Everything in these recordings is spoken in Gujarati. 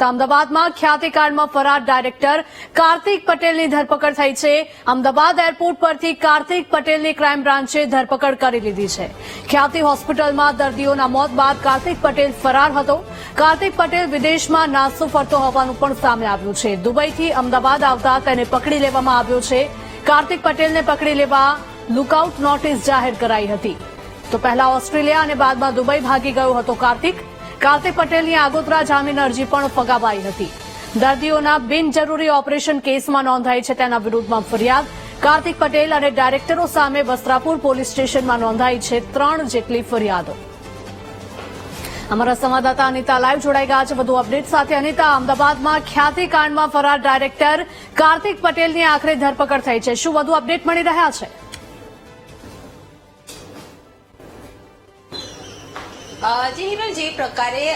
તો અમદાવાદમાં ખ્યાતિકાંડમાં ફરાર ડાયરેક્ટર કાર્તિક પટેલની ધરપકડ થઈ છે. અમદાવાદ એરપોર્ટ પરથી કાર્તિક પટેલની ક્રાઇમ બ્રાન્ચે ધરપકડ કરી લીધી છે. ખ્યાતિ હોસ્પિટલમાં દર્દીઓના મોત બાદ કાર્તિક પટેલ ફરાર હતો. કાર્તિક પટેલ વિદેશમાં નાસ્તો ફરતો હોવાનું પણ સામે આવ્યું છે. દુબઈથી અમદાવાદ આવતા તેને પકડી લેવામાં આવ્યો છે. કાર્તિક પટેલને પકડી લેવા લુકઆઉટ નોટિસ જાહેર કરાઈ હતી. તો પહેલા ઓસ્ટ્રેલિયા અને બાદમાં દુબઈ ભાગી ગયો હતો કાર્તિક. કાર્તિક પટેલની આગોતરા જામીન અરજી પણ ફગાવાઈ હતી. દર્દીઓના બિનજરૂરી ઓપરેશન કેસમાં નોંધાઈ છે તેના વિરુદ્ધમાં ફરિયાદ. કાર્તિક પટેલ અને ડાયરેક્ટરો સામે વસ્ત્રાપુર પોલીસ સ્ટેશનમાં નોંધાઈ છે ત્રણ જેટલી ફરિયાદો. અમારા સંવાદદાતા અનિતા લાઈવ જોડાઈ ગયા છે. વધુ અપડેટ સાથે અનિતા, અમદાવાદમાં ખ્યાતિકાંડમાં ફરાર ડાયરેક્ટર કાર્તિક પટેલની આખરે ધરપકડ થઈ છે. શું વધુ અપડેટ મળી રહ્યા છે? જે હિરલ, જે પ્રકારે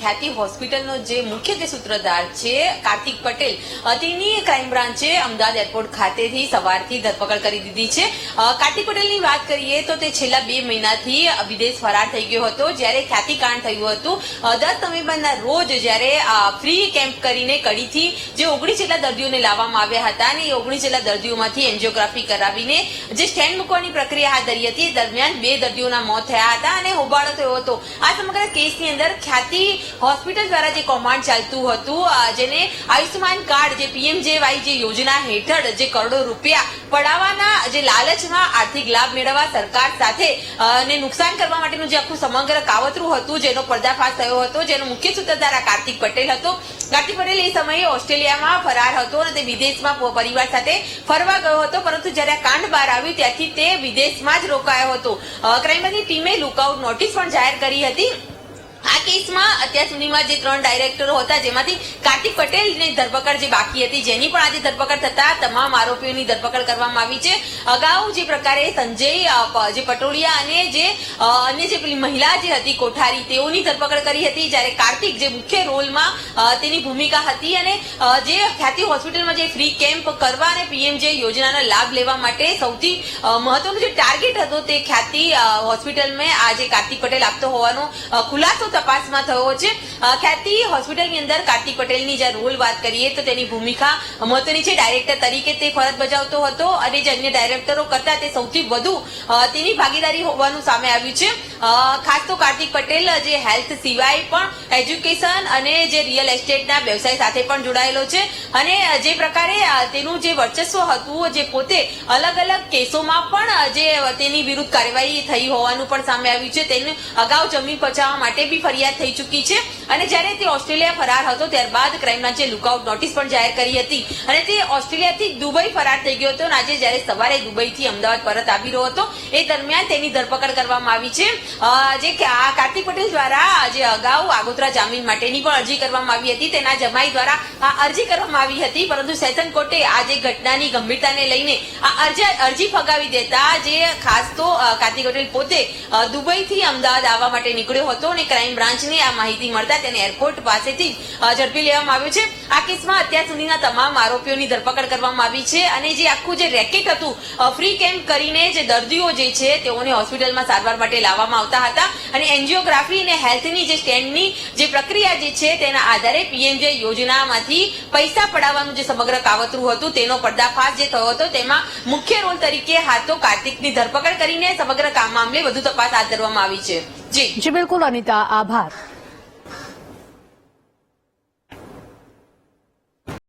ખ્યાતિ હોસ્પિટલનો જે મુખ્ય જે સૂત્રધાર છે, કાર્તિક પટેલ તેની ક્રાઇમ બ્રાન્ચે અમદાવાદ એરપોર્ટ ખાતેથી સવારથી ધરપકડ કરી દીધી છે. કાર્તિક પટેલની વાત કરીએ તો તે છેલ્લા બે મહિનાથી વિદેશ ફરાર થઈ ગયો હતો. જ્યારે ખ્યાતિકાંડ થયું હતું દસ નવેમ્બરના રોજ જ્યારે ફ્રી કેમ્પ કરીને કડીથી જે ઓગણીસ જેટલા દર્દીઓને લાવવામાં આવ્યા હતા અને એ ઓગણીસ જેટલા દર્દીઓમાંથી એન્જિયોગ્રાફી કરાવીને જે સ્ટેન્ડ મૂકવાની પ્રક્રિયા હાથ ધરી હતી દરમિયાન બે દર્દીઓના મોત થયા હતા અને હોબાળો થયો હતો. આ સમગ્ર કેસની અંદર ખ્યાતિ હોસ્પિટલ દ્વારા જે કૌભાંડ ચાલતું હતું જેને આયુષ્યમાન કાર્ડ, જે પીએમજેવાય જે યોજના હેઠળ જે કરોડો રૂપિયા પડાવવાના જે લાલચમાં આર્થિક લાભ મેળવવા સરકાર સાથે ને નુકસાન કરવા માટેનું જે આખું સમગ્ર કાવતરું હતું, જેનો પર્દાફાશ થયો હતો, જેનો મુખ્ય સૂત્રધાર કાર્તિક પટેલ હતો કાર્તિક પટેલ એ સમયે ઓસ્ટ્રેલિયામાં ફરાર હતો અને તે વિદેશમાં પરિવાર સાથે ફરવા ગયો હતો, પરંતુ જ્યારે કાંડ બહાર આવ્યું ત્યાંથી તે વિદેશમાં જ રોકાયો હતો. ક્રાઇમ ટીમે લુકઆઉટ નોટિસ પણ જાહેર કરી હતી. આ કેસમાં અત્યાર સુધીમાં જે ત્રણ ડાયરેક્ટરો હતા, જેમાંથી કાર્તિક પટેલની ધરપકડ જે બાકી હતી, જેની પણ આજે ધરપકડ થતા તમામ આરોપીઓની ધરપકડ કરવામાં આવી છે. અગાઉ જે પ્રકારે સંજય જે પટોળિયા અને જે અન્ય જે પેલી મહિલા જે હતી, કોઠારી, તેઓની ધરપકડ કરી હતી, જ્યારે કાર્તિક જે મુખ્ય રોલમાં તેની ભૂમિકા હતી અને જે ખ્યાતિ હોસ્પિટલમાં જે ફ્રી કેમ્પ કરવા અને પીએમજે યોજનાના લાભ લેવા માટે સૌથી મહત્વનો જે ટાર્ગેટ હતો તે ખ્યાતિ હોસ્પિટલમાં આજે કાર્તિક પટેલ આપતો હોવાનો ખુલાસો તપાસમાં થયો છે. ખ્યાતિ હોસ્પિટલની અંદર કાર્તિક પટેલની જે રોલ વાત કરીએ તો તેની ભૂમિકા મહત્વની છે. ડાયરેક્ટર તરીકે તે ફરજ બજાવતો હતો અને જે અન્ય ડાયરેક્ટરો કરતા તે સૌથી વધુ તેની ભાગીદારી હોવાનું સામે આવ્યું છે. ખાસ તો કાર્તિક પટેલ, જે હેલ્થ સિવાય પણ એજ્યુકેશન અને જે રિયલ એસ્ટેટના વ્યવસાય સાથે પણ જોડાયેલો છે. અને જે પ્રકારે તેનું જે વર્ચસ્વ હતું, જે પોતે અલગ અલગ કેસોમાં પણ જે તેની વિરુદ્ધ કાર્યવાહી થઈ હોવાનું પણ સામે આવ્યું છે. તેને અગાઉ જમીન પચાવવા માટે બી ફરિયાદ થઈ ચૂકી છે. અને જ્યારે તે ઓસ્ટ્રેલિયા ફરાર હતો, ત્યારબાદ ક્રાઇમ બ્રાન્ચે લુકઆઉટ નોટિસ પણ જાહેર કરી હતી. અને તે ઓસ્ટ્રેલિયાથી દુબઈ ફરાર થઈ ગયો હતો અને આજે જ્યારે સવારે દુબઈથી અમદાવાદ પરત આવી રહ્યો હતો, એ દરમિયાન તેની ધરપકડ કરવામાં આવી છે. જે કાર્તિક પટેલ દ્વારા જે અગાઉ આગોતરા જામીન માટેની પણ અરજી કરવામાં આવી હતી, તેના જમાઈ દ્વારા અરજી કરવામાં આવી હતી, પરંતુ સેશન કોર્ટે આ જે ઘટનાની ગંભીરતાને લઈને અરજી ફગાવી દેતા જે ખાસ તો કાર્તિક પટેલ પોતે દુબઈથી અમદાવાદ આવવા માટે નીકળ્યો હતો અને ક્રાઇમ બ્રાન્ચને આ માહિતી મળતા તેને એરપોર્ટ પાસેથી ઝડપી લેવામાં આવ્યો છે. આ કેસમાં અત્યાર સુધીના તમામ આરોપીઓની ધરપકડ કરવામાં આવી છે અને જે આખું જે રેકેટ હતું ફ્રી કેમ્પ કરીને જે દર્દીઓ જે છે તેઓને હોસ્પિટલમાં સારવાર માટે લાવવામાં આવતા હતા અને એન્જિયોગ્રાફી અને હેલ્થની જે સ્ટેન્ડની જે પ્રક્રિયા જે છે તેના આધારે પીએમજે યોજનામાંથી પૈસા પડાવવાનું જે સમગ્ર કાવતરું હતું તેનો પર્દાફાશ જે થયો હતો તેમાં મુખ્ય રોલ તરીકે હાથો કાર્તિકની ધરપકડ કરીને સમગ્ર કામ મામલે વધુ તપાસ હાથ ધરવામાં આવી છે. જી. જી, બિલકુલ અનિતા, આભાર.